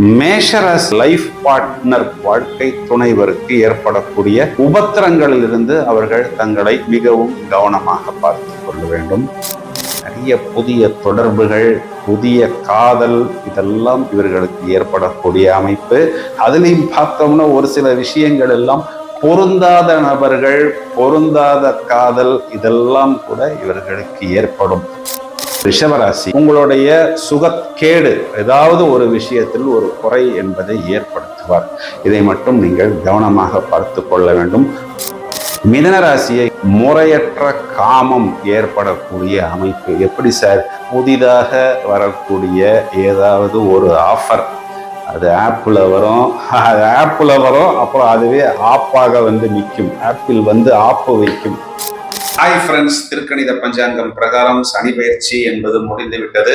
மேஷரஸ் life partner வாழ்க்கை துணைவருக்கு ஏற்படக்கூடிய உபத்திரங்களிலிருந்து அவர்கள் தங்களை மிகவும் கவனமாக பார்த்துக் கொள்ள வேண்டும். நிறைய புதிய தொடர்புகள் புதிய காதல் இதெல்லாம் இவர்களுக்கு ஏற்படக்கூடிய அமைப்பு. அதுலேயும் பார்த்தோம்னா ஒரு சில விஷயங்கள் எல்லாம் பொருந்தாத நபர்கள் பொருந்தாத காதல் இதெல்லாம் கூட இவர்களுக்கு ஏற்படும். ரிஷபராசி உங்களுடைய சுகக்கேடு ஏதாவது ஒரு விஷயத்தில் ஒரு குறை என்பதை ஏற்படுத்துவார். இதை மட்டும் நீங்கள் கவனமாக பார்த்து கொள்ள வேண்டும். மிதனராசியை முறையற்ற காமம் ஏற்படக்கூடிய அமைப்பு. எப்படி சார்? புதிதாக வரக்கூடிய ஏதாவது ஒரு ஆஃபர் அது ஆப்பில் வரும். அது ஆப்பில் வரும். அப்புறம் அதுவே ஆப்பாக வந்து நிற்கும். ஆப்பிள் வந்து ஆப்பு வைக்கும். ஹாய் ஃப்ரெண்ட்ஸ் திருக்கணித பஞ்சாங்கம் பிரகாரம் சனி பயிற்சி என்பது முடிந்து விட்டது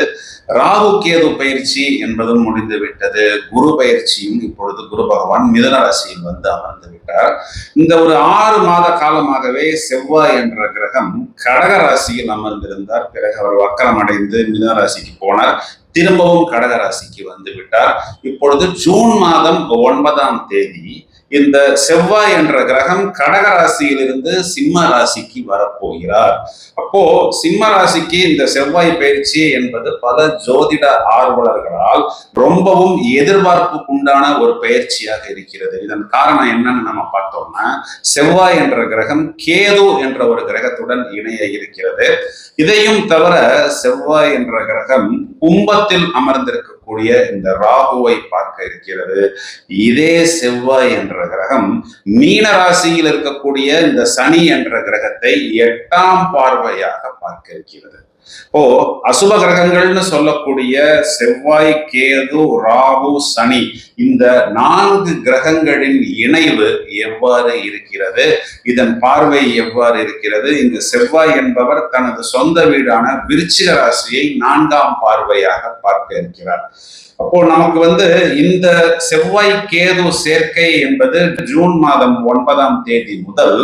ராகு கேது பயிற்சி என்பதும் முடிந்து விட்டது குரு பயிற்சியும் இப்பொழுது குரு பகவான் மிதன ராசியில் வந்து அமர்ந்து விட்டார். இந்த ஒரு ஆறு மாத காலமாகவே செவ்வாய் என்ற கிரகம் கடக ராசியில் அமர்ந்திருந்தார். பிறகு அவர் வக்கரம் அடைந்து மிதன ராசிக்கு போனார். திரும்பவும் கடக ராசிக்கு வந்து விட்டார். இப்பொழுது ஜூன் மாதம் ஒன்பதாம் தேதி இந்த செவ்வாய் என்ற கிரகம் கடக ராசியிலிருந்து சிம்ம ராசிக்கு வரப்போகிறார். அப்போ சிம்ம ராசிக்கு இந்த செவ்வாய் பயிற்சி என்பது பல ஜோதிட ஆர்வலர்களால் ரொம்பவும் எதிர்பார்ப்புக்குண்டான ஒரு பயிற்சியாக இருக்கிறது. இதன் காரணம் என்னன்னு நம்ம பார்த்தோம்னா செவ்வாய் என்ற கிரகம் கேது என்ற ஒரு கிரகத்துடன் இணைய இருக்கிறது. இதையும் தவிர செவ்வாய் என்ற கிரகம் கும்பத்தில் இருக்கக்கூடிய இந்த ராகுவை பார்க்க இருக்கிறது. இதே செவ்வாய் என்ற கிரகம் மீன ராசியில் இருக்கக்கூடிய இந்த சனி என்ற கிரகத்தை எட்டாம் பார்வையாக பார்க்க இருக்கிறது. ஓ அசுப கிரகங்கள்னு சொல்லக்கூடிய செவ்வாய் கேது ராகு சனி இந்த நான்கு கிரகங்களின் இணைவு எவ்வாறு இருக்கிறது? இதன் பார்வை எவ்வாறு இருக்கிறது? இங்கு செவ்வாய் என்பவர் தனது சொந்த வீடான விருச்சிக ராசியை நான்காம் பார்வையாக பார்க்க இருக்கிறார். அப்போ நமக்கு வந்து இந்த செவ்வாய் கேது சேர்க்கை என்பது ஜூன் மாதம் ஒன்பதாம் தேதி முதல்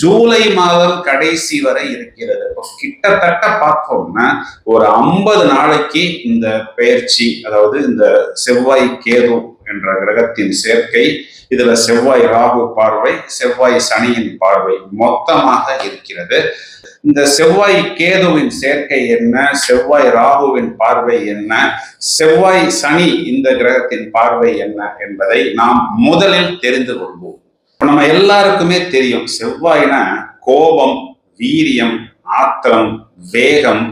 ஜூலை மாதம் கடைசி வரை இருக்கிறது. கிட்டத்தட்ட பார்த்தோம்னா ஒரு ஐம்பது நாளைக்கு இந்த பயிற்சி அதாவது இந்த செவ்வாய் கேது என்ற கிரகத்தின் சேர்க்கை இதுல செவ்வாய் ராகு பார்வை செவ்வாய் சனியின் பார்வை மொத்தமாக இருக்கிறது. இந்த செவ்வாய் கேதுவின் சேர்க்கை என்ன? செவ்வாய் ராகுவின் பார்வை என்ன? செவ்வாய் சனி இந்த கிரகத்தின் பார்வை என்ன என்பதை நாம் முதலில் தெரிந்து கொள்வோம். இப்போ நம்ம எல்லாருக்குமே தெரியும் செவ்வாய்னா கோபம் வீரியம் ஆத்திரம் வேகம்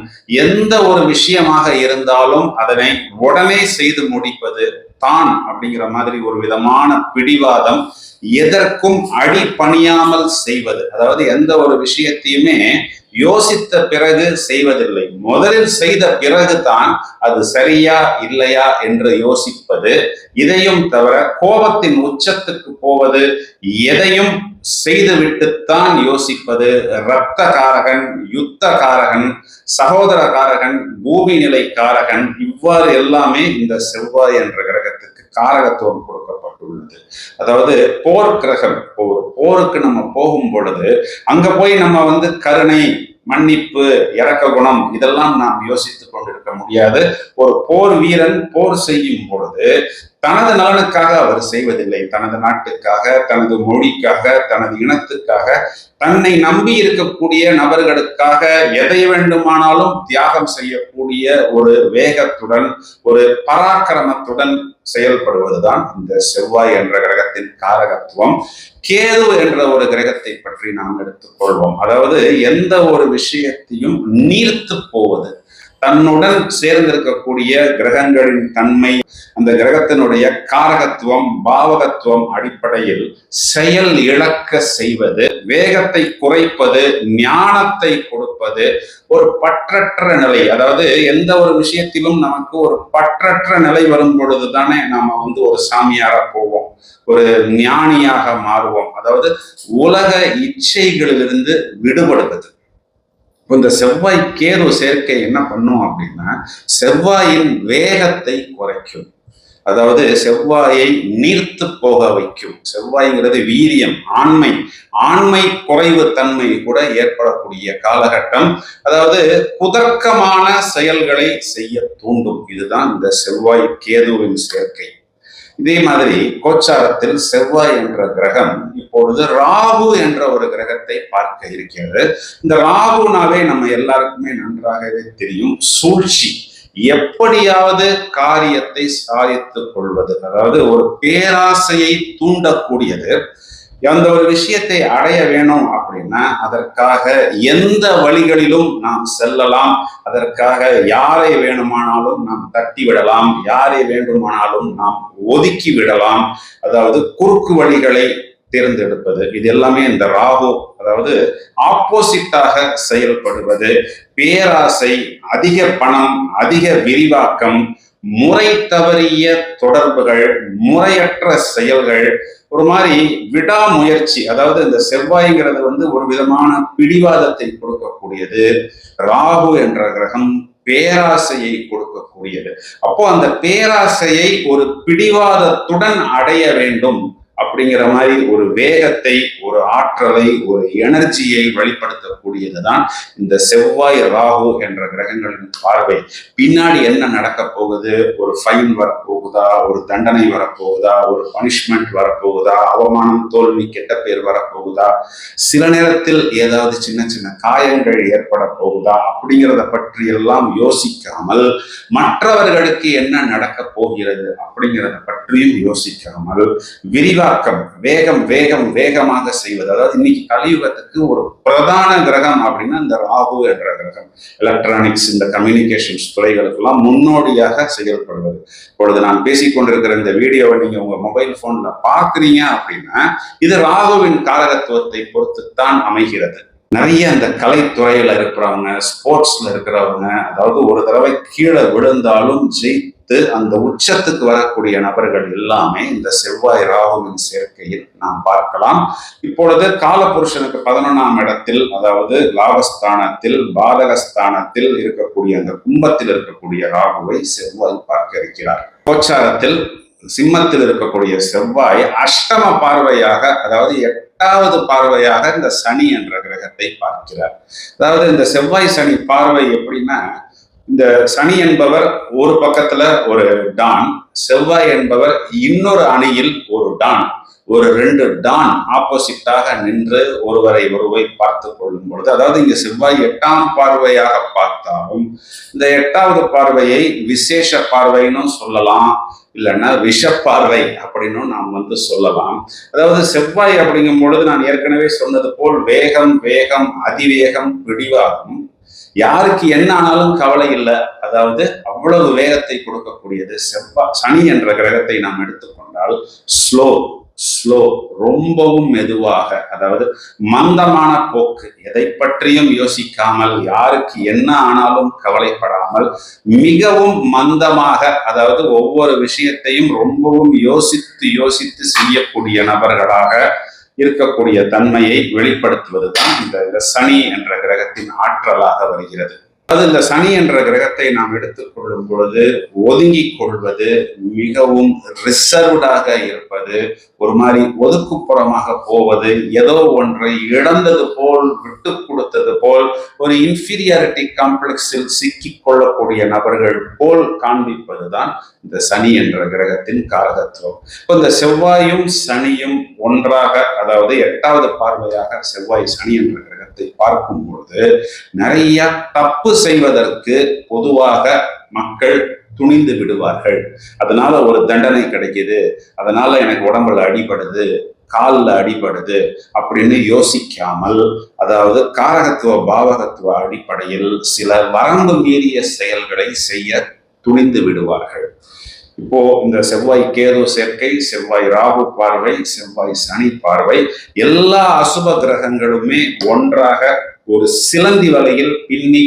எந்த ஒரு விஷயமாக இருந்தாலும் அதனை உடனே செய்து முடிப்பது தான் அப்படிங்கிற மாதிரி ஒரு விதமான பிடிவாதம் எதற்கும் அடி பணியாமல் செய்வது. அதாவது எந்த ஒரு விஷயத்தையுமே யோசித்த பிறகு செய்வதில்லை. முதலில் செய்த பிறகு தான் அது சரியா இல்லையா என்று யோசிப்பது இதையும் தவிர கோபத்தின் உச்சத்துக்கு போவது எதையும் செய்துவிட்டுத்தான் யோசிப்பது. இரத்த காரகன் யுத்த காரகன் சகோதர காரகன் பூமி நிலை காரகன் இவ்வாறு எல்லாமே இந்த செவ்வாய் என்ற கிரகத்துக்கு காரகத்துவம் கொடுக்கப்பட்டுள்ளது அதாவது போர் கிரகம் போருக்கு நம்ம போகும் பொழுது அங்க போய் நம்ம வந்து கருணை மன்னிப்பு இறக்க குணம் இதெல்லாம் நாம் யோசித்துக் கொண்டிருக்க முடியாது. ஒரு போர் வீரன் போர் செய்யும் பொழுது தனது நலனுக்காக அவர் செய்வதில்லை. தனது நாட்டுக்காக தனது மொழிக்காக தனது இனத்துக்காக தன்னை நம்பி இருக்கக்கூடிய நபர்களுக்காக எதை வேண்டுமானாலும் தியாகம் செய்யக்கூடிய ஒரு வேகத்துடன் ஒரு பராக்கிரமத்துடன் செயல்படுவதுதான் இந்த செவ்வாய் என்ற கிரகத்தின் காரகத்துவம். கேது என்ற ஒரு கிரகத்தை பற்றி நாம் எடுத்துக்கொள்வோம் அதாவது எந்த ஒரு விஷயத்தையும் நீர்த்து போவது. தன்னுடன் சேர்ந்திருக்கக்கூடிய கிரகங்களின் தன்மை அந்த கிரகத்தினுடைய காரகத்துவம் பாவகத்துவம் அடிப்படையில் செயல் இழக்க செய்வது வேகத்தை குறைப்பது ஞானத்தை கொடுப்பது ஒரு பற்றற்ற நிலை. அதாவது எந்த ஒரு விஷயத்திலும் நமக்கு ஒரு பற்றற்ற நிலை வரும் பொழுது தானே நாம வந்து ஒரு சாமியார போவோம் ஒரு ஞானியாக மாறுவோம். அதாவது உலக இச்சைகளிலிருந்து விடுபடுவது. இந்த செவ்வாய் கேது சேர்க்கை என்ன பண்ணும் அப்படின்னா செவ்வாயின் வேகத்தை குறைக்கும். அதாவது செவ்வாயை நீர்த்து போக வைக்கும். செவ்வாய்ங்கிறது வீரியம் ஆண்மை. ஆண்மை குறைவு தன்மை கூட ஏற்படக்கூடிய காலகட்டம். அதாவது குதர்க்கமான செயல்களை செய்ய தூண்டும். இதுதான் இந்த செவ்வாய் கேதுவின் சேர்க்கை. இதே மாதிரி கோச்சாரத்தில் செவ்வாய் என்ற கிரகம் இப்பொழுது ராகு என்ற ஒரு கிரகத்தை பார்க்க இருக்கிறது. இந்த ராகுனாவே நம்ம எல்லாருக்குமே நன்றாகவே தெரியும். சூழ்ச்சி. எப்படியாவது காரியத்தை சாதித்துக் கொள்வது அதாவது ஒரு பேராசையை தூண்டக்கூடியது. அந்த ஒரு விஷயத்தை அடைய வேணும் அப்படின்னா அதற்காக எந்த வழிகளிலும் நாம் செல்லலாம். அதற்காக யாரை வேணுமானாலும் நாம் தட்டி விடலாம். யாரை வேண்டுமானாலும் நாம் ஒதுக்கி விடலாம். அதாவது குறுக்கு வழிகளை தேர்ந்தெடுப்பது. இது எல்லாமே இந்த ராகு அதாவது ஆப்போசிட்டாக செயல்படுவது. பேராசை அதிக பணம் அதிக விரிவாக்கம் முறை தவறிய தொடர்புகள் முறையற்ற செயல்கள் ஒரு மாதிரி விடாமுயற்சி அதாவது இந்த செவ்வாய்ங்கிறது வந்து ஒரு விதமான பிடிவாதத்தை கொடுக்கக்கூடியது. ராகு என்ற கிரகம் பேராசையை கொடுக்கக்கூடியது. அப்போ அந்த பேராசையை ஒரு பிடிவாதத்துடன் அடைய வேண்டும் அப்படிங்கிற மாதிரி ஒரு வேகத்தை ஒரு ஆற்றலை ஒரு எனர்ஜியை கூடியதுதான் இந்த செவ்வாய் ராகு என்ற கிரகங்களின் பார்வை. பின்னாடி என்ன நடக்க போகுது? ஒரு ஃபைன் வரப்போகுதா? ஒரு தண்டனை வரப்போகுதா? ஒரு பனிஷ்மெண்ட் வரப்போகுதா? அவமானம் தோல்வி கெட்ட பேர் வரப்போகுதா? சில நேரத்தில் ஏதாவது சின்ன சின்ன காயங்கள் ஏற்பட போகுதா? அப்படிங்கிறத பற்றி எல்லாம் யோசிக்காமல் மற்றவர்களுக்கு என்ன நடக்க போகிறது அப்படிங்கிறத பற்றியும் யோசிக்காமல் விரிவாக்கம் வேகம் வேகம் வேகமாக செய்வது. அதாவது இன்னைக்கு கலியுகத்துக்கு ஒரு பிரதான கிரக கிரகம் அப்படின்னா இந்த ராகு என்ற கிரகம். எலக்ட்ரானிக்ஸ் இந்த கம்யூனிகேஷன்ஸ் துறைகளுக்கெல்லாம் முன்னோடியாக செயல்படுவது. இப்பொழுது நான் பேசிக்கொண்டிருக்கிற இந்த வீடியோவை நீங்க உங்க மொபைல் போன்ல பாக்குறீங்க அப்படின்னா இது ராகுவின் காரகத்துவத்தை பொறுத்துத்தான் அமைகிறது. நிறைய அந்த கலைத்துறையில இருக்கிறவங்க ஸ்போர்ட்ஸ்ல இருக்கிறவங்க அதாவது ஒரு தடவை கீழே விழுந்தாலும் ஜெய் அந்த உச்சத்துக்கு வரக்கூடிய நபர்கள் எல்லாமே இந்த செவ்வாய் ராகுவின் சேர்க்கையில் நாம் பார்க்கலாம். இப்பொழுது காலபுருஷனுக்கு பதினொன்றாம் இடத்தில் அதாவது லாபஸ்தானத்தில் பாதகஸ்தானத்தில் இருக்கக்கூடிய அந்த கும்பத்தில் இருக்கக்கூடிய ராகுவை செவ்வாய் பார்க்க இருக்கிறார். கோச்சாரத்தில் சிம்மத்தில் இருக்கக்கூடிய செவ்வாய் அஷ்டம பார்வையாக அதாவது எட்டாவது பார்வையாக இந்த சனி என்ற கிரகத்தை பார்க்கிறார். அதாவது இந்த செவ்வாய் சனி பார்வை எப்படின்னா இந்த சனி என்பவர் ஒரு பக்கத்துல ஒரு டான் செவ்வாய் என்பவர் இன்னொரு அணியில் ஒரு டான். ஒரு ரெண்டு டான் ஆப்போசிட்டாக நின்று ஒருவரை ஒருவை பார்த்து கொள்ளும் பொழுது அதாவது இங்க செவ்வாய் எட்டாம் பார்வையாக பார்த்தாலும் இந்த எட்டாவது பார்வையை விசேஷ பார்வைன்னு சொல்லலாம் இல்லைன்னா விஷப்பார்வை அப்படின்னு நாம் வந்து சொல்லலாம். அதாவது செவ்வாய் அப்படிங்கும் பொழுது நான் ஏற்கனவே சொன்னது போல் வேகம் வேகம் அதிவேகம் பிடிவாகும் யாருக்கு என்ன ஆனாலும் கவலை இல்லை. அதாவது அவ்வளவு வேகத்தை கொடுக்கக்கூடியது செவ்வாய் சனி என்ற கிரகத்தை நாம் எடுத்துக்கொண்டால் ஸ்லோ ஸ்லோ ரொம்பவும் மெதுவாக அதாவது மந்தமான போக்கு எதை பற்றியும் யோசிக்காமல் யாருக்கு என்ன ஆனாலும் கவலைப்படாமல் மிகவும் மந்தமாக அதாவது ஒவ்வொரு விஷயத்தையும் ரொம்பவும் யோசித்து யோசித்து செய்யக்கூடிய நபர்களாக இருக்கக்கூடிய தன்மையை வெளிப்படுத்துவதுதான் இந்த சனி என்ற கிரகத்தின் ஆற்றலாக வருகிறது. அது இந்த சனி என்ற கிரகத்தை நாம் எடுத்துக்கொள்ளும் பொழுது ஒதுங்கி கொள்வது மிகவும் ரிசர்வ்டாக இருப்பது ஒரு மாதிரி ஒதுக்குப்புறமாக போவது ஏதோ ஒன்றை இழந்தது போல் விட்டு கொடுத்தது போல் ஒரு இன்ஃபீரியாரிட்டி காம்ப்ளெக்ஸில் சிக்கிக் கொள்ளக்கூடிய நபர்கள் போல் காண்பிப்பதுதான் இந்த சனி என்ற கிரகத்தின் காரகத்துவம். இப்போ இந்த செவ்வாயும் சனியும் ஒன்றாக அதாவது எட்டாவது பார்வையாக செவ்வாய் சனி என்ற கிரகத்தை பார்க்கும் பொழுது நிறைய தப்பு செய்வதற்கு பொதுவாக மக்கள் துணிந்து விடுவார்கள். அதனால ஒரு தண்டனை கிடைக்குது. அதனால எனக்கு உடம்புல அடிபடுது காலில் அடிபடுது அப்படின்னு யோசிக்காமல் அதாவது காரகத்துவ பாவகத்துவ அடிப்படையில் சில வரம்பு மீறிய செயல்களை செய்ய துணிந்து விடுவார்கள். இப்போ இந்த செவ்வாய் கேது சேர்க்கை செவ்வாய் ராகு பார்வை செவ்வாய் சனி பார்வை எல்லா அசுப கிரகங்களுமே ஒன்றாக ஒரு சிலந்தி வலையில் பின்னி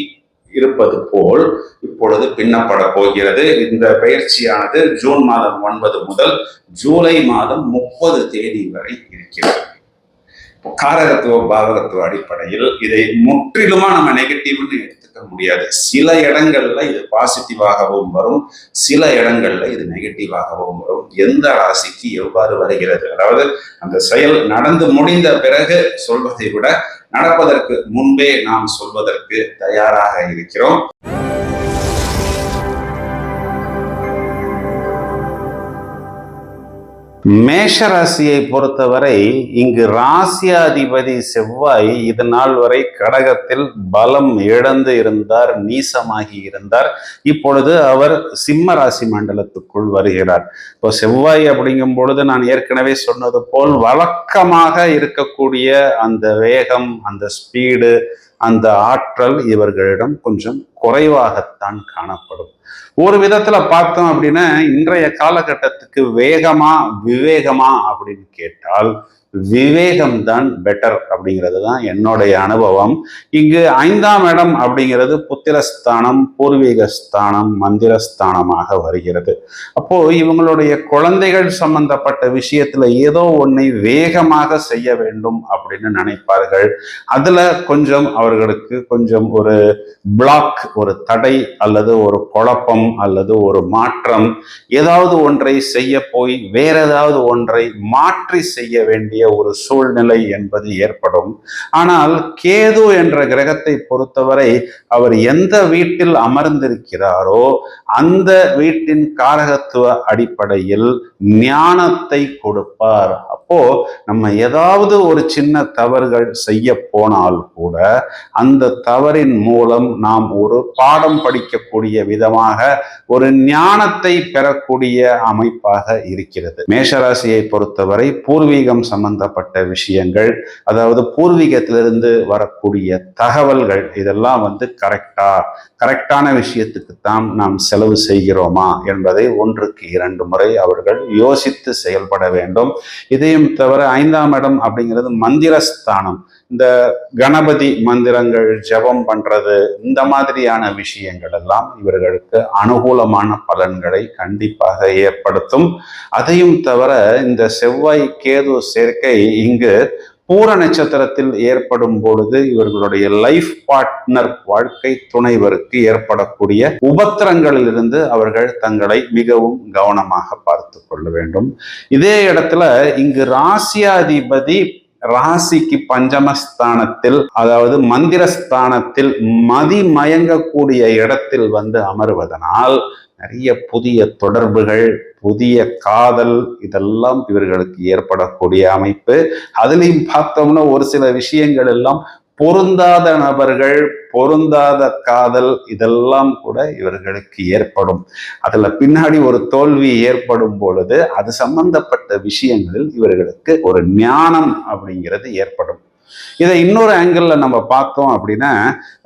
இருப்பது போல் இப்பொழுது பின்னப்பட போகிறது. இந்த பயிற்சியானது ஜூன் மாதம் ஒன்பது முதல் ஜூலை மாதம் முப்பது தேதி வரை இருக்கிறது. காரகத்துவ பாவகத்துவ அடிப்படையில் இதை முற்றிலுமா நம்ம நெகட்டிவ்னு எடுத்துக்க முடியாது. சில இடங்கள்ல இது பாசிட்டிவாகவும் வரும். சில இடங்கள்ல இது நெகட்டிவாகவும் வரும். எந்த ராசிக்கு எவ்வாறு வருகிறது? அதாவது அந்த செயல் நடந்து முடிந்த பிறகு சொல்வதை விட நடப்பதற்கு முன்பே நாம் சொல்வதற்கு தயாராக இருக்கிறோம். மேஷ ராசியை பொறுத்தவரை இங்கு ராசியாதிபதி செவ்வாய் இது நாள் வரை கடகத்தில் பலம் இழந்து இருந்தார் நீசமாகி இருந்தார். இப்பொழுது அவர் சிம்ம ராசி மண்டலத்துக்குள் வருகிறார். இப்போ செவ்வாய் அப்படிங்கும் பொழுது நான் ஏற்கனவே சொன்னது போல் வழக்கமாக இருக்கக்கூடிய அந்த வேகம் அந்த ஸ்பீடு அந்த ஆற்றல் இவர்களிடம் கொஞ்சம் குறைவாகத்தான் காணப்படும். ஒரு விதத்துல பார்த்தோம் அப்படின்னா இன்றைய காலகட்டத்துக்கு வேகமா விவேகமா அப்படின்னு கேட்டால் விவேகம் தான் பெட்டர் அப்படிங்கிறது தான் என்னுடைய அனுபவம். இங்கு ஐந்தாம் இடம் அப்படிங்கிறது புத்திரஸ்தானம் பூர்வீக ஸ்தானம் மந்திரஸ்தானமாக வருகிறது. அப்போ இவங்களுடைய குழந்தைகள் சம்பந்தப்பட்ட விஷயத்துல ஏதோ ஒன்றை வேகமாக செய்ய வேண்டும் அப்படின்னு நினைப்பார்கள். அதுல கொஞ்சம் அவர்களுக்கு கொஞ்சம் ஒரு பிளாக் ஒரு தடை அல்லது ஒரு குழப்பம் அல்லது ஒரு மாற்றம் ஏதாவது ஒன்றை செய்ய போய் வேற ஏதாவது ஒன்றை மாற்றி செய்ய வேண்டிய ஒரு சூழ்நிலை என்பது ஏற்படும். ஆனால் கேது என்ற கிரகத்தை பொறுத்தவரை அவர் எந்த வீட்டில் அமர்ந்திருக்கிறாரோ அந்த வீட்டின் காரகத்துவ அடிப்படையில் ஞானத்தை கொடுப்பார். அப்போ நம்ம ஏதாவது ஒரு சின்ன தவறுகள் செய்ய போனால் கூட அந்த தவறின் மூலம் நாம் ஒரு பாடம் படிக்கக்கூடிய விதமாக ஒரு ஞானத்தை பெறக்கூடிய அமைப்பாக இருக்கிறது. மேஷராசியை பொறுத்தவரை பூர்வீகம் சம்பந்தப்பட்ட விஷயங்கள் அதாவது பூர்வீகத்திலிருந்து வரக்கூடிய தகவல்கள் இதெல்லாம் வந்து கரெக்டா கரெக்டான விஷயத்துக்கு தான் நாம் செலவு செய்கிறோமா என்பதை ஒன்றுக்கு இரண்டு முறை அவர்கள் யோசித்து செயல்பட வேண்டும். இதையும் தவிர ஐந்தாம் இடம் அப்படிங்கிறது மந்திரஸ்தானம். இந்த கணபதி மந்திரங்கள் ஜபம் பண்றது இந்த மாதிரியான விஷயங்கள் எல்லாம் இவர்களுக்கு அனுகூலமான பலன்களை கண்டிப்பாக ஏற்படுத்தும். அதையும் தவிர இந்த செவ்வாய் கேது சேர்க்கை இங்கு பூர நட்சத்திரத்தில் ஏற்படும் பொழுது இவர்களுடைய லைஃப் பார்ட்னர் வாழ்க்கை துணைவருக்கு ஏற்படக்கூடிய உபத்திரங்களிலிருந்து அவர்கள் தங்களை மிகவும் கவனமாக பார்த்து கொள்ள வேண்டும். இதே இடத்துல இங்கு ராசியாதிபதி ராசிக்கு பஞ்சமஸ்தானத்தில் அதாவது மந்திரஸ்தானத்தில் மதி மயங்கக்கூடிய இடத்தில் வந்து அமர்வதனால் நிறைய புதிய தொடர்புகள் புதிய காதல் இதெல்லாம் இவர்களுக்கு ஏற்படக்கூடிய அமைப்பு. அதுலேயும் பார்த்தோம்னா ஒரு சில விஷயங்கள் எல்லாம் பொருந்தாத நபர்கள் பொருந்தாத காதல் இதெல்லாம் கூட இவர்களுக்கு ஏற்படும். அதுல பின்னாடி ஒரு தோல்வி ஏற்படும் பொழுது அது சம்பந்தப்பட்ட விஷயங்களில் இவர்களுக்கு ஒரு ஞானம் அப்படிங்கிறது ஏற்படும். இதை இன்னொரு ஆங்கிள் நம்ம பார்த்தோம் அப்படின்னா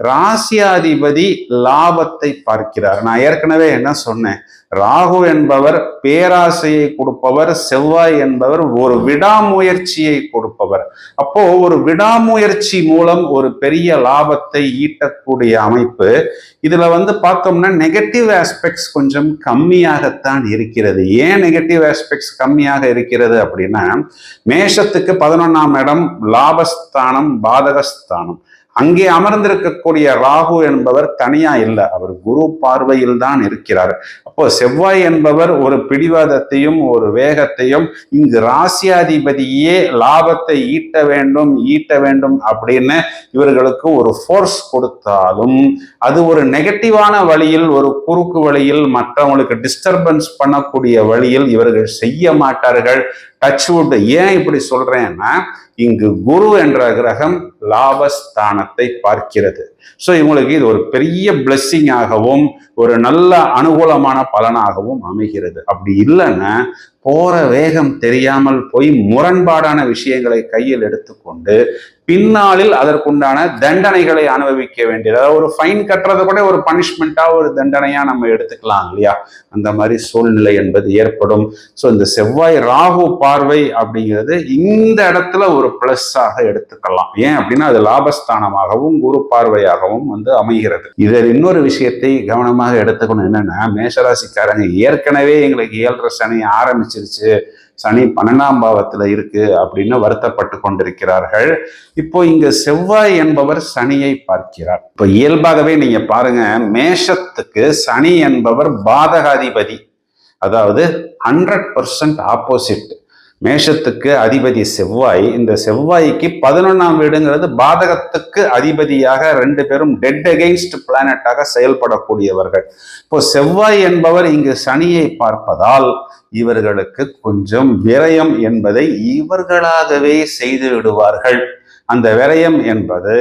ராசியாதிபதி லாபத்தை பார்க்கிறார். நான் ஏற்கனவே என்ன சொன்னேன்? ராகு என்பவர் பேராசையை கொடுப்பவர் செவ்வாய் என்பவர் ஒரு விடாமுயற்சியை கொடுப்பவர். அப்போ ஒரு விடாமுயற்சி மூலம் ஒரு பெரிய லாபத்தை ஈட்டக்கூடிய அமைப்பு இதுல வந்து பார்த்தோம்னா நெகட்டிவ் ஆஸ்பெக்ட்ஸ் கொஞ்சம் கம்மியாகத்தான் இருக்கிறது. ஏன் நெகட்டிவ் ஆஸ்பெக்ட்ஸ் கம்மியாக இருக்கிறது அப்படின்னா மேஷத்துக்கு பதினொன்னாம் இடம் லாபஸ்தானம் பாதகஸ்தானம். அங்கே அமர்ந்திருக்கக்கூடிய ராகு என்பவர் தனியா இல்லை. அவர் குரு பார்வையில் தான் இருக்கிறார். அப்போ செவ்வாய் என்பவர் ஒரு பிடிவாதத்தையும் ஒரு வேகத்தையும் இங்கு ராசியாதிபதியே லாபத்தை ஈட்ட வேண்டும் ஈட்ட வேண்டும் அப்படின்னு இவர்களுக்கு ஒரு ஃபோர்ஸ் கொடுத்தாலும் அது ஒரு நெகட்டிவான வழியில் ஒரு குறுக்கு வழியில் மற்றவங்களுக்கு டிஸ்டர்பன்ஸ் பண்ணக்கூடிய வழியில் இவர்கள் செய்ய மாட்டார்கள். டச்வுட் ஏன் இப்படி சொல்றேன்னா இங்கு குரு என்ற கிரகம் லாபஸ்தானத்தை பார்க்கிறது. ஸோ இவங்களுக்கு இது ஒரு பெரிய பிளெஸ்ஸிங்காகவும் ஒரு நல்ல அனுகூலமான பலனாகவும் அமைகிறது. அப்படி இல்லைன்னா போற வேகம் தெரியாமல் போய் முரண்பாடான விஷயங்களை கையில் எடுத்துக்கொண்டு பின்னாளில் அதற்குண்டான தண்டனைகளை அனுபவிக்க வேண்டியது. அதாவது ஒரு ஃபைன் கட்டுறதை கூட ஒரு பனிஷ்மெண்ட்டா ஒரு தண்டனையா நம்ம எடுத்துக்கலாம் இல்லையா? அந்த மாதிரி சூழ்நிலை என்பது ஏற்படும். ஸோ இந்த செவ்வாய் ராகு பார்வை அப்படிங்கிறது இந்த இடத்துல ஒரு பிளஸ்ஸாக எடுத்துக்கலாம். ஏன் அப்படின்னா அது லாபஸ்தானமாகவும் குரு பார்வையாக பார்வையாகவும் வந்து அமைகிறது. இதில் இன்னொரு விஷயத்தை கவனமாக எடுத்துக்கணும். என்னன்னா மேஷராசிக்காரங்க ஏற்கனவே எங்களுக்கு ஏழரை சனி ஆரம்பிச்சிருச்சு. சனி பன்னெண்டாம் பாவத்துல இருக்கு அப்படின்னு வருத்தப்பட்டு கொண்டிருக்கிறார்கள். இப்போ இங்க செவ்வாய் என்பவர் சனியை பார்க்கிறார். இப்போ இயல்பாகவே நீங்க பாருங்க மேஷத்துக்கு சனி என்பவர் பாதகாதிபதி. அதாவது ஹண்ட்ரட் பர்சன்ட் ஆப்போசிட் மேஷத்துக்கு அதிபதி செவ்வாய். இந்த செவ்வாய்க்கு பதினொன்றாம் வீடுங்கிறது பாதகத்துக்கு அதிபதியாக ரெண்டு பேரும் டெட் அகெயின்ஸ்ட் பிளானட்டாக செயல்படக்கூடியவர்கள். இப்போ செவ்வாய் என்பவர் இங்கு சனியை பார்ப்பதால் இவர்களுக்கு கொஞ்சம் விரயம் என்பதை இவர்களாகவே செய்து விடுவார்கள். அந்த விரயம் என்பது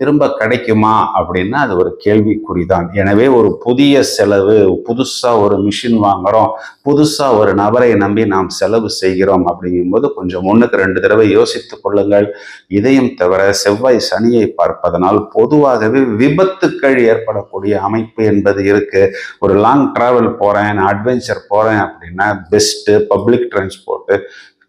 திரும்ப கிடைக்குமா அப்படின்னா அது ஒரு கேள்விக்குறி தான் எனவே ஒரு புதிய செலவு புதுசாக ஒரு மிஷின் வாங்குறோம் புதுசாக ஒரு நபரை நம்பி நாம் செலவு செய்கிறோம் அப்படிங்கும்போது கொஞ்சம் ஒன்றுக்கு ரெண்டு தடவை யோசித்துக் கொள்ளுங்கள். இதையும் தவிர செவ்வாய் சனியை பார்ப்பதனால் பொதுவாகவே விபத்துக்கள் ஏற்படக்கூடிய அமைப்பு என்பது இருக்குது ஒரு லாங் ட்ராவல் போகிறேன் அட்வென்ச்சர் போகிறேன் அப்படின்னா best public transport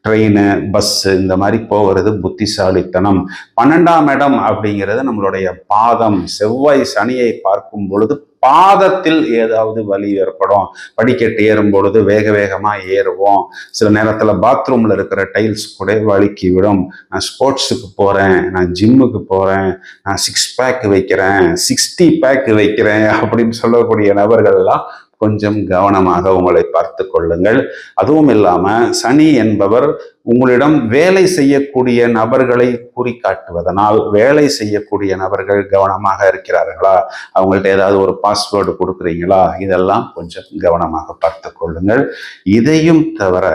train bus இந்த மாதிரி போகிறது புத்திசாலித்தனம். பன்னெண்டாம் இடம் அப்படிங்கிறது நம்மளுடைய பாதம். செவ்வாய் சனியை பார்க்கும் பொழுது பாதத்தில் ஏதாவது வலி ஏற்படும். படிக்கட்டு ஏறும் பொழுது வேக வேகமாக ஏறுவோம். சில நேரத்தில் பாத்ரூமில் இருக்கிற டைல்ஸ் கூட வழுக்கி விடும். நான் ஸ்போர்ட்ஸுக்கு போகிறேன் நான் ஜிம்முக்கு போகிறேன் நான் சிக்ஸ் பேக் வைக்கிறேன் சிக்ஸ்டி பேக் வைக்கிறேன் அப்படின்னு சொல்லக்கூடிய நபர்கள்லாம் கொஞ்சம் கவனமாக உங்களை பார்த்து கொள்ளுங்கள். அதுவும் இல்லாமல் சனி என்பவர் உங்களிடம் வேலை செய்யக்கூடிய நபர்களை குறிக்காட்டுவதனால் வேலை செய்யக்கூடிய நபர்கள் கவனமாக இருக்கிறார்களா? அவங்கள்ட்ட ஏதாவது ஒரு பாஸ்வேர்டு கொடுக்குறீங்களா? இதெல்லாம் கொஞ்சம் கவனமாக பார்த்து கொள்ளுங்கள். இதையும் தவிர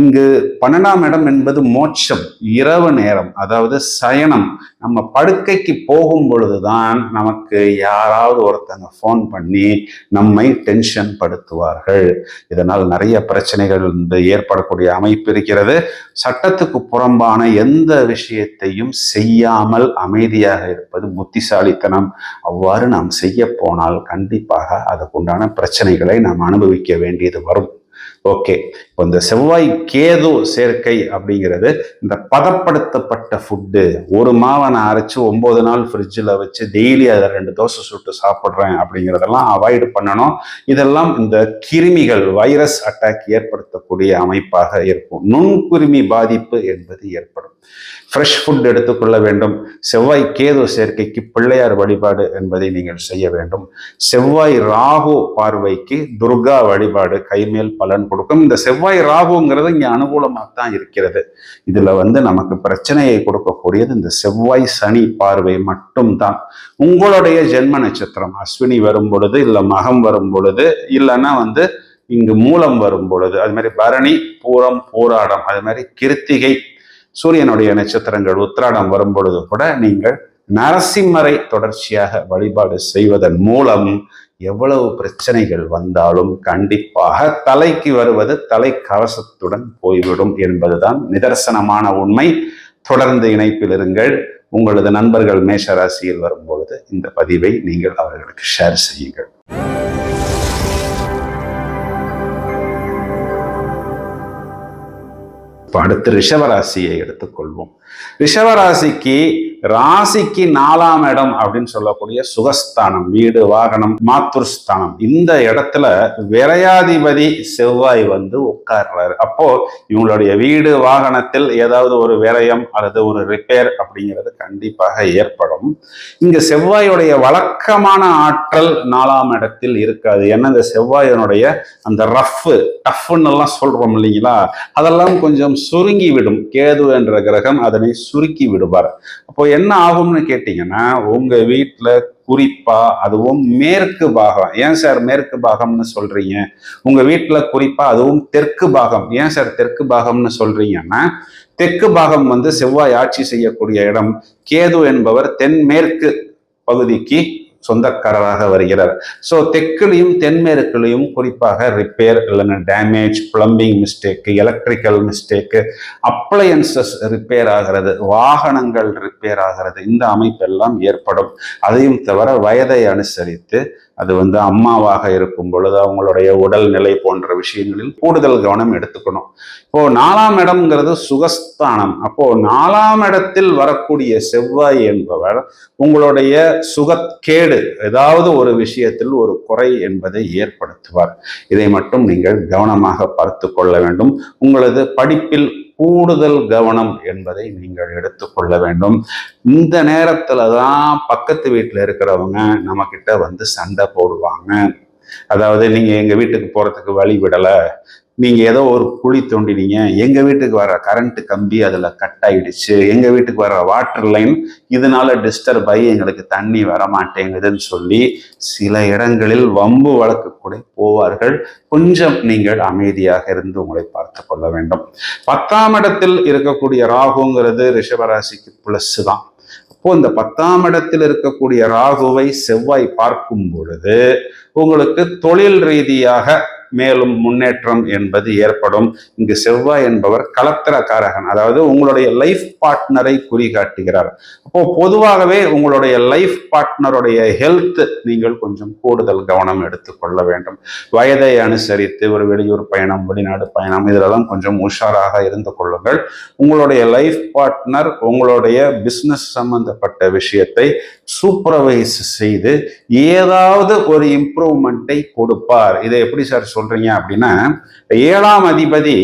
இங்கு பன்னெண்டாம் இடம் என்பது மோட்சம் இரவு நேரம் அதாவது சயனம். நம்ம படுக்கைக்கு போகும் பொழுதுதான் நமக்கு யாராவது ஒருத்தங்க ஃபோன் பண்ணி நம்மை டென்ஷன் படுத்துவார்கள். இதனால் நிறைய பிரச்சனைகள் ஏற்படக்கூடிய அமைப்பு இருக்கிறது. சட்டத்துக்கு புறம்பான எந்த விஷயத்தையும் செய்யாமல் அமைதியாக இருப்பது புத்திசாலித்தனம். அவ்வாறு நாம் செய்ய போனால் கண்டிப்பாக அதுக்குண்டான பிரச்சனைகளை நாம் அனுபவிக்க வேண்டியது வரும். ஓகே இப்போ இந்த செவ்வாய் கேது சேர்க்கை அப்படிங்கிறது இந்த பதப்படுத்தப்பட்ட ஃபுட்டு ஒரு மாவை நான் அரைச்சி ஒம்பது நாள் ஃப்ரிட்ஜில் வச்சு டெய்லி அதை ரெண்டு தோசை சுட்டு சாப்பிட்றேன் அப்படிங்கிறதெல்லாம் அவாய்டு பண்ணணும். இதெல்லாம் இந்த கிருமிகள் வைரஸ் அட்டாக் ஏற்படுத்தக்கூடிய அமைப்பாக இருக்கும். நுண்குருமி பாதிப்பு என்பது ஏற்படும். ஃப்ரெஷ் ஃபுட் எடுத்துக்கொள்ள வேண்டும். செவ்வாய் கேது சேர்க்கைக்கு பிள்ளையார் வழிபாடு என்பதை நீங்கள் செய்ய வேண்டும். செவ்வாய் ராகு பார்வைக்கு துர்கா வழிபாடு கைமேல் பலன் கொடுக்கும். இந்த செவ்வாய் ராகுங்கிறது இங்கே அனுகூலமாக தான் இருக்கிறது. இதில் வந்து நமக்கு பிரச்சனையை கொடுக்கக்கூடியது இந்த செவ்வாய் சனி பார்வை மட்டும்தான். உங்களுடைய ஜென்ம நட்சத்திரம் அஸ்வினி வரும் பொழுது இல்லை மகம் வரும் பொழுது இல்லைன்னா வந்து இங்கு மூலம் வரும் பொழுது அது மாதிரி பரணி பூரம் போராடம் அது மாதிரி கிருத்திகை சூரியனுடைய நட்சத்திரங்கள் உத்திராடம் வரும் பொழுது கூட நீங்கள் நரசிம்மரை தொடர்ச்சியாக வழிபாடு செய்வதன் மூலம் எவ்வளவு பிரச்சனைகள் வந்தாலும் கண்டிப்பாக தலைக்கு வருவது தலை கவசத்துடன் போய்விடும் என்பதுதான் நிதர்சனமான உண்மை. தொடர்ந்து இணைப்பில் இருங்கள். உங்களது நண்பர்கள் மேஷராசியில் வரும்பொழுது இந்த பதிவை நீங்கள் அவர்களுக்கு ஷேர் செய்யுங்கள். இப்போ அடுத்து ரிஷவராசியை எடுத்துக்கொள்வோம். ரிஷவராசிக்கு ராசிக்கு நாலாம் இடம் அப்படின்னு சொல்லக்கூடிய சுகஸ்தானம் வீடு வாகனம் மாத்துருஸ்தானம். இந்த இடத்துல விரையாதிபதி செவ்வாய் வந்து உட்கார்றாரு. அப்போ இவங்களுடைய வீடு வாகனத்தில் ஏதாவது ஒரு விரயம் அல்லது ஒரு ரிப்பேர் அப்படிங்கிறது கண்டிப்பாக ஏற்படும். இங்க செவ்வாயுடைய வழக்கமான ஆற்றல் நாலாம் இடத்தில் இருக்காது. ஏன்னா இந்த செவ்வாயனுடைய அந்த ரஃப் டஃப்னு எல்லாம் சொல்றோம் இல்லைங்களா? அதெல்லாம் கொஞ்சம் சுருங்கி விடும். கேது என்ற கிரகம் அதனை சுருக்கி விடுவார். அப்போ என்ன ஆகும்னு கேட்டீங்கன்னா உங்க வீட்டில் குறிப்பா அதுவும் மேற்கு பாகம். ஏன் சார் மேற்கு பாகம்னு சொல்றீங்க? உங்க வீட்டில் குறிப்பா அதுவும் தெற்கு பாகம். ஏன் சார் தெற்கு பாகம்னு சொல்றீங்கன்னா தெற்கு பாகம் வந்து செவ்வாய் ஆட்சி செய்யக்கூடிய இடம். கேது என்பவர் தென்மேற்கு பகுதிக்கு சொந்தக்காரராக வருகிறார். ஸோ தெற்குலையும் தென்மேற்குலையும் குறிப்பாக ரிப்பேர் இல்லைன்னா damage plumbing mistake electrical mistake appliances repair ஆகிறது வாகனங்கள் ரிப்பேர் ஆகிறது இந்த அமைப்பெல்லாம் ஏற்படும். அதையும் தவிர வயதை அனுசரித்து அது வந்து அம்மாவாக இருக்கும் பொழுது அவங்களுடைய உடல்நிலை போன்ற விஷயங்களில் கூடுதல் கவனம் எடுத்துக்கணும். இப்போ நாலாம் இடம்ங்கிறது சுகஸ்தானம். அப்போ நாலாம் இடத்தில் வரக்கூடிய செவ்வாய் என்பவர் உங்களுடைய சுகக்கேடு ஏதாவது ஒரு விஷயத்தில் ஒரு குறை என்பதை ஏற்படுத்துவார். இதை மட்டும் நீங்கள் கவனமாக பார்த்து கொள்ள வேண்டும். உங்களது படிப்பில் கூடுதல் கவனம் என்பதை நீங்கள் எடுத்துக்கொள்ள வேண்டும். இந்த நேரத்துல தான் பக்கத்து வீட்டில் இருக்கிறவங்க நம்ம கிட்ட வந்து சண்டை போடுவாங்க. அதாவது நீங்க எங்க வீட்டுக்கு போறதுக்கு வழி விடலை. நீங்கள் ஏதோ ஒரு குழி தோண்டினீங்க எங்கள் வீட்டுக்கு வர கரண்ட் கம்பி அதில் கட் ஆகிடுச்சு எங்கள் வீட்டுக்கு வர வாட்டர் லைன் இதனால டிஸ்டர்ப் ஆகி எங்களுக்கு தண்ணி வர மாட்டேங்குதுன்னு சொல்லி சில இடங்களில் வம்பு வழக்கு கூட போவார்கள். கொஞ்சம் நீங்கள் அமைதியாக இருந்து உங்களை பார்த்து கொள்ள வேண்டும். பத்தாம் இடத்தில் இருக்கக்கூடிய ராகுங்கிறது ரிஷபராசிக்கு பிளஸ் தான். அப்போ இந்த பத்தாம் இடத்தில் இருக்கக்கூடிய ராகுவை செவ்வாய் பார்க்கும் பொழுது உங்களுக்கு தொழில் ரீதியாக மேலும் முன்னேற்றம் என்பது ஏற்படும். இங்கு செவ்வாய் என்பவர் கலத்திரக்காரகன். அதாவது உங்களுடைய லைஃப் பார்ட்னரை குறிகாட்டுகிறார். அப்போ பொதுவாகவே உங்களுடைய லைஃப் பார்ட்னருடைய ஹெல்த் நீங்கள் கொஞ்சம் கூடுதல் கவனம் எடுத்துக்கொள்ள வேண்டும். வயதை அனுசரித்து ஒரு வெளியூர் பயணம் வெளிநாடு பயணம் இதிலெல்லாம் கொஞ்சம் உஷாராக இருந்து கொள்ளுங்கள். உங்களுடைய லைஃப் பார்ட்னர் உங்களுடைய பிஸ்னஸ் சம்பந்தப்பட்ட விஷயத்தை சூப்பர்வைஸ் செய்து ஏதாவது ஒரு இம்ப்ரூவ்மெண்ட்டை கொடுப்பார். இதை எப்படி சார் சொல்றீங்க அப்படின்னா ஏழாம் அதிபதி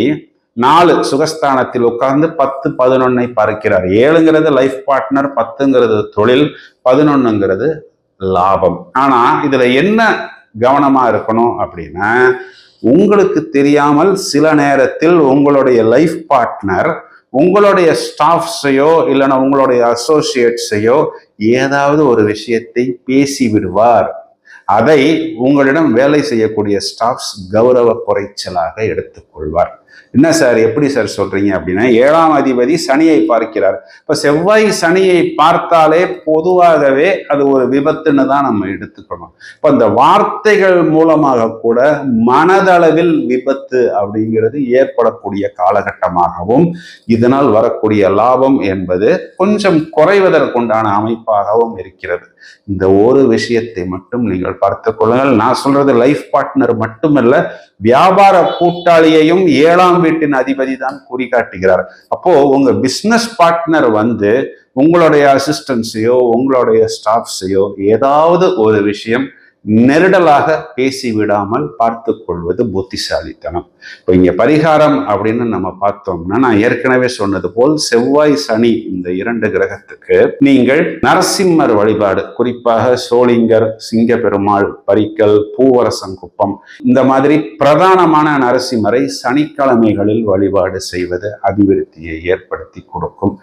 நாலு சுகஸ்தானத்தில் உட்கார்ந்து பத்து பதினொன்னை பார்க்கிறார். ஏழுங்கிறது லைஃப் பார்ட்னர் பத்துங்கிறது தொழில் பதினொன்னுங்கிறது லாபம். ஆனா இதுல என்ன கவனமா இருக்கணும் அப்படின்னா உங்களுக்கு தெரியாமல் சில நேரத்தில் உங்களுடைய லைஃப் பார்ட்னர் உங்களுடைய ஸ்டாஃப்ஸையோ இல்லைன்னா உங்களுடைய அசோசியேட்ஸையோ ஏதாவது ஒரு விஷயத்தை பேசி விடுவார். அதை உங்களிடம் வேலை செய்யக்கூடிய ஸ்டாஃப்ஸ் கௌரவ குறைச்சலாக எடுத்துக்கொள்வார். என்ன சார் எப்படி சார் சொல்றீங்க அப்படின்னா ஏழாம் அதிபதி சனியை பார்க்கிறார். இப்போ செவ்வாய் சனியை பார்த்தாலே பொதுவாகவே அது ஒரு விபத்துன்னு தான் நம்ம எடுத்துக்கணும். இப்போ அந்த வார்த்தைகள் மூலமாக கூட மனதளவில் விபத்து அப்படிங்கிறது ஏற்படக்கூடிய காலகட்டமாகவும் இதனால் வரக்கூடிய லாபம் என்பது கொஞ்சம் குறைவதற்குண்டான அமைப்பாகவும் இருக்கிறது. இந்த ஒரு விஷயத்தை மட்டும் நீங்கள் பார்த்துக் கொள்ளுங்கள். நான் சொல்றது லைஃப் பார்ட்னர் மட்டுமல்ல வியாபார கூட்டாளியையும் ஏழாம் வீட்டின் அதிபதி தான் குறிகாட்டுகிறார். அப்போ உங்க பிசினஸ் பார்ட்னர் வந்து உங்களுடைய அசிஸ்டன்ஸையோ உங்களுடைய ஸ்டாஃப்ஸையோ ஏதாவது ஒரு விஷயம் நெருடலாக பேசி விடாமல் பார்த்து கொள்வது புத்திசாலித்தனம். இப்போ இங்கே பரிகாரம் அப்படின்னு நம்ம பார்த்தோம்னா நான் ஏற்கனவே சொன்னது போல் செவ்வாய் சனி இந்த இரண்டு கிரகத்துக்கு நீங்கள் நரசிம்மர் வழிபாடு குறிப்பாக சோளிங்கர் சிங்க பெருமாள் பரிக்கல் பூவரசங்குப்பம் இந்த மாதிரி பிரதானமான நரசிம்மரை சனிக்கிழமைகளில் வழிபாடு செய்வது அபிவிருத்தியை ஏற்படுத்தி கொடுக்கும்.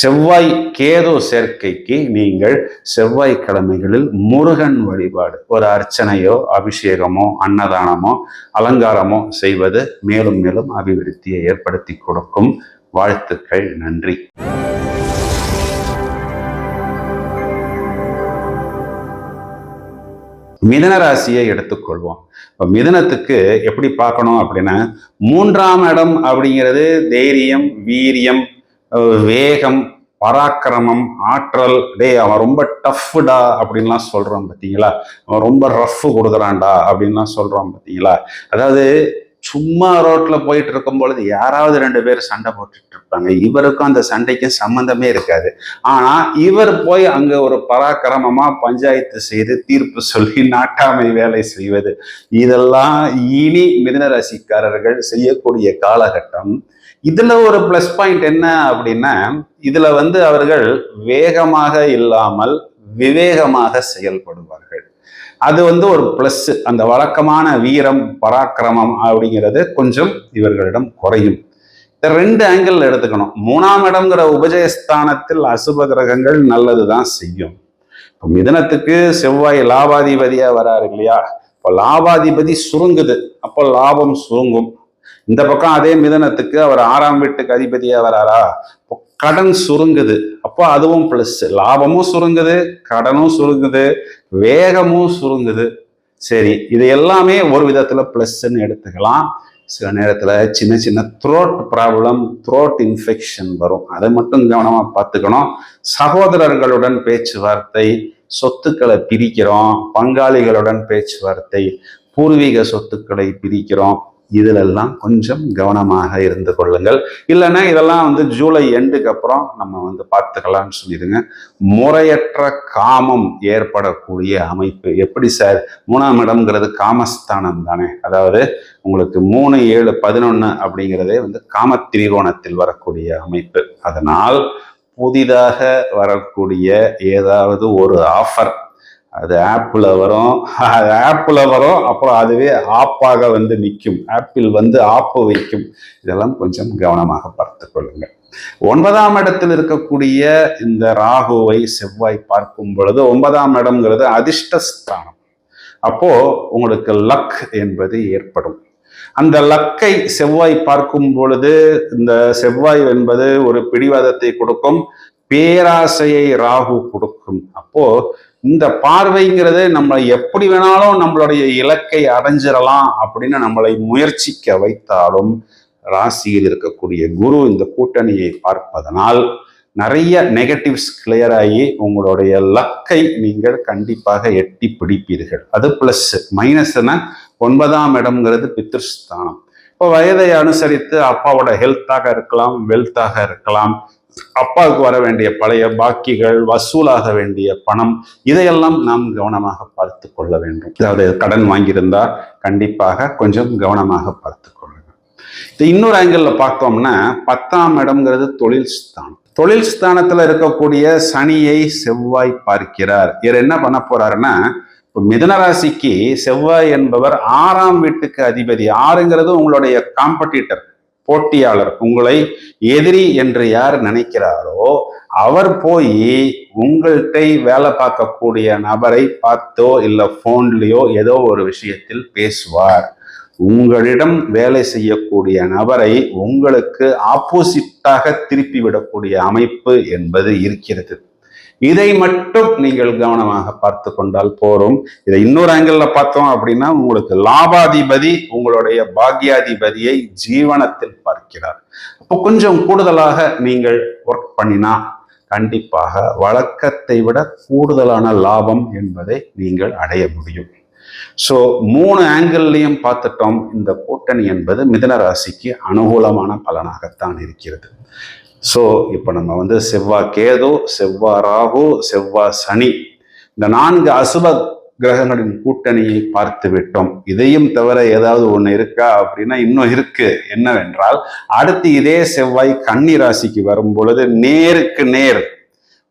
செவ்வாய் கேது சேர்க்கைக்கு நீங்கள் செவ்வாய்க்கிழமைகளில் முருகன் வழிபாடு ஒரு அர்ச்சனையோ அபிஷேகமோ அன்னதானமோ அலங்காரமோ செய்வது மேலும் மேலும் அபிவிருத்தியை ஏற்படுத்தி கொடுக்கும். வாழ்த்துக்கள் நன்றி. மிதன ராசியை எடுத்துக்கொள்வோம். இப்போ மிதனத்துக்கு எப்படி பார்க்கணும் அப்படின்னா மூன்றாம் இடம் அப்படிங்கிறது தைரியம் வீரியம் வேகம் பராக்கிரமம் ஆற்றல் டேய் அவன் ரொம்ப டஃப்டா அப்படின்லாம் சொல்றான் பார்த்தீங்களா அவன் ரொம்ப ரஃப் கொடுக்குறான்டா அப்படின்லாம் சொல்றான் பார்த்தீங்களா அதாவது சும்மா ரோட்ல போயிட்டு இருக்கும் பொழுது யாராவது ரெண்டு பேர் சண்டை போட்டுட்டு இருப்பாங்க. இவருக்கும் அந்த சண்டைக்கும் சம்பந்தமே இருக்காது. ஆனா இவர் போய் அங்க ஒரு பராக்கிரமமா பஞ்சாயத்து செய்து தீர்ப்பு சொல்லி நாட்டாமை வேலை செய்வது. இதெல்லாம் இனி மிதனராசிக்காரர்கள் செய்யக்கூடிய காலகட்டம். இதுல ஒரு பிளஸ் பாயிண்ட் என்ன அப்படின்னா இதுல வந்து அவர்கள் வேகமாக இல்லாமல் விவேகமாக செயல்படுவார்கள். அது வந்து ஒரு பிளஸ் அந்த வழக்கமான வீரம் பராக்கிரமம் அப்படிங்கிறது கொஞ்சம் இவர்களிடம் குறையும். இந்த ரெண்டு ஆங்கிள் எடுத்துக்கணும். மூணாம் இடம்ங்கிற உபஜயஸ்தானத்தில் அசுப கிரகங்கள் நல்லதுதான் செய்யும். இப்போ மிதனத்துக்கு செவ்வாய் லாபாதிபதியா வராரு இல்லையா? இப்போ லாபாதிபதி சுருங்குது. அப்போ லாபம் சுருங்கும். இந்த பக்கம் அதே மிதனத்துக்கு அவர் ஆறாம் வீட்டுக்கு அதிபதியா வராரா? கடன் சுருங்குது. அப்போ அதுவும் பிளஸ் லாபமும் சுருங்குது கடனும் சுருங்குது வேகமும் சுருங்குது. சரி இது எல்லாமே ஒரு விதத்துல பிளஸ்ன்னு எடுத்துக்கலாம். சில நேரத்தில் சின்ன சின்ன த்ரோட் ப்ராப்ளம் த்ரோட் இன்ஃபெக்ஷன் வரும். அதை மட்டும் கவனமாக பார்த்துக்கணும். சகோதரர்களுடன் பேச்சுவார்த்தை சொத்துக்களை பிரிக்கிறோம். பங்காளிகளுடன் பேச்சுவார்த்தை பூர்வீக சொத்துக்களை பிரிக்கிறோம். இதிலெல்லாம் கொஞ்சம் கவனமாக இருந்து கொள்ளுங்கள். இல்லைன்னா இதெல்லாம் வந்து ஜூலை எண்டுக்கு அப்புறம் நம்ம வந்து பார்த்துக்கலாம்னு சொல்லிடுங்க. முறையற்ற காமம் ஏற்படக்கூடிய அமைப்பு. எப்படி சார்? மூணாம் இடம்ங்கிறது காமஸ்தானம் தானே. அதாவது உங்களுக்கு மூணு ஏழு பதினொன்று அப்படிங்கிறதே வந்து காமத்திரிகோணத்தில் வரக்கூடிய அமைப்பு. அதனால் புதிதாக வரக்கூடிய ஏதாவது ஒரு ஆஃபர் அது ஆப்பில் வரும். அது ஆப்பில் வரும். அப்புறம் அதுவே ஆப்பாக வந்து நிற்கும். ஆப்பிள் வந்து ஆப்பு வைக்கும். இதெல்லாம் கொஞ்சம் கவனமாக பார்த்து கொள்ளுங்கள். ஒன்பதாம் இடத்தில் இருக்கக்கூடிய இந்த ராகுவை செவ்வாய் பார்க்கும் பொழுது ஒன்பதாம் இடம்ங்கிறது அதிர்ஷ்டஸ்தானம். அப்போ உங்களுக்கு லக் என்பது ஏற்படும். அந்த லக்கை செவ்வாய் பார்க்கும் பொழுது இந்த செவ்வாய் என்பது ஒரு பிடிவாதத்தை கொடுக்கும். பேராசையை ராகு கொடுக்கும். அப்போ இந்த பார்வைங்கிறது நம்மளை எப்படி வேணாலும் நம்மளுடைய இலக்கை அடைஞ்சிடலாம் அப்படின்னு நம்மளை முயற்சிக்க வைத்தாலும் ராசியில் இருக்கக்கூடிய குரு இந்த கூட்டணியை பார்ப்பதனால் நிறைய நெகட்டிவ்ஸ் கிளியர் ஆகி உங்களுடைய லக்கை நீங்கள் கண்டிப்பாக எட்டி பிடிப்பீர்கள். அது பிளஸ் மைனஸ்னா ஒன்பதாம் இடம்ங்கிறது பித்திருஸ்தானம் இப்போ வயதை அனுசரித்து அப்பாவோட ஹெல்த்தாக இருக்கலாம் வெல்த்தாக இருக்கலாம். அப்பாவுக்கு வர வேண்டிய பழைய பாக்கிகள் வசூலாக வேண்டிய பணம் இதையெல்லாம் நாம் கவனமாக பார்த்து கொள்ள வேண்டும். அதாவது கடன் வாங்கியிருந்தா கண்டிப்பாக கொஞ்சம் கவனமாக பார்த்து கொள்ளுங்கள் இது இன்னொரு ஆங்கிள் பார்த்தோம்னா பத்தாம் இடம்ங்கிறது தொழில் ஸ்தானம். தொழில் ஸ்தானத்துல இருக்கக்கூடிய சனியை செவ்வாய் பார்க்கிறார். இவர் என்ன பண்ண போறாருன்னா இப்போ மிதனராசிக்கு செவ்வாய் என்பவர் ஆறாம் வீட்டுக்கு அதிபதி. ஆறுங்கிறது உங்களுடைய காம்படிட்டர் போட்டியாளர் உங்களை எதிரி என்று யார் நினைக்கிறாரோ அவர் போய் உங்கள்கிட்ட வேலை பார்க்கக்கூடிய நபரை பார்த்தோ இல்லை ஃபோன்லேயோ ஏதோ ஒரு விஷயத்தில் பேசுவார். உங்களிடம் வேலை செய்யக்கூடிய நபரை உங்களுக்கு ஆப்போசிட்டாக திருப்பி விடக்கூடிய அமைப்பு என்பது இருக்கிறது. இதை மட்டும் நீங்கள் கவனமாக பார்த்து கொண்டால் போரும். இதை இன்னொரு ஆங்கிள் பார்த்தோம் அப்படின்னா உங்களுக்கு லாபாதிபதி உங்களுடைய பாக்யாதிபதியை ஜீவனத்தில் பார்க்கிறார். அப்போ கொஞ்சம் கூடுதலாக நீங்கள் ஒர்க் பண்ணினா கண்டிப்பாக வழக்கத்தை விட கூடுதலான லாபம் என்பதை நீங்கள் அடைய முடியும். ஸோ மூணு ஆங்கிள்லையும் பார்த்துட்டோம். இந்த கூட்டணி என்பது மிதன ராசிக்கு அனுகூலமான பலனாகத்தான் இருக்கிறது. ஸோ இப்போ நம்ம வந்து செவ்வாய் கேது செவ்வாய் ராகு செவ்வாய் சனி இந்த நான்கு அசுப கிரகங்களின் கூட்டணியை பார்த்து விட்டோம். இதையும் தவிர ஏதாவது ஒன்று இருக்கா அப்படின்னா இன்னும் இருக்கு. என்னவென்றால் அடுத்து இதே செவ்வாய் கன்னி ராசிக்கு வரும் பொழுது நேருக்கு நேர்.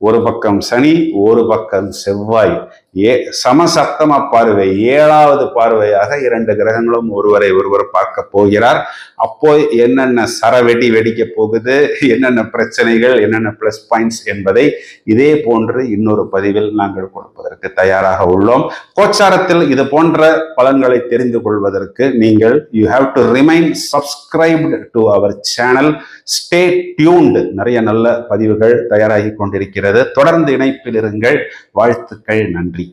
ஒரு பக்கம் சனி ஒரு பக்கம் செவ்வாய். ஏ சமசப்தம பார்வை ஏழாவது பார்வையாக இரண்டு கிரகங்களும் ஒருவரை ஒருவர் பார்க்க போகிறார். அப்போ என்னென்ன சரவெடி வெடிக்க போகுது என்னென்ன பிரச்சனைகள் என்னென்ன பிளஸ் பாயிண்ட்ஸ் என்பதை இதே போன்று இன்னொரு பதிவில் நாங்கள் கொடுப்பதற்கு தயாராக உள்ளோம். கோச்சாரத்தில் இது போன்ற பலன்களை தெரிந்து கொள்வதற்கு நீங்கள் you have to remain subscribed to our channel stay tuned நிறைய நல்ல பதிவுகள் தயாராகி கொண்டிருக்கிறது. தொடர்ந்து இணைப்பில் இருங்கள். வாழ்த்துக்கள். நன்றி.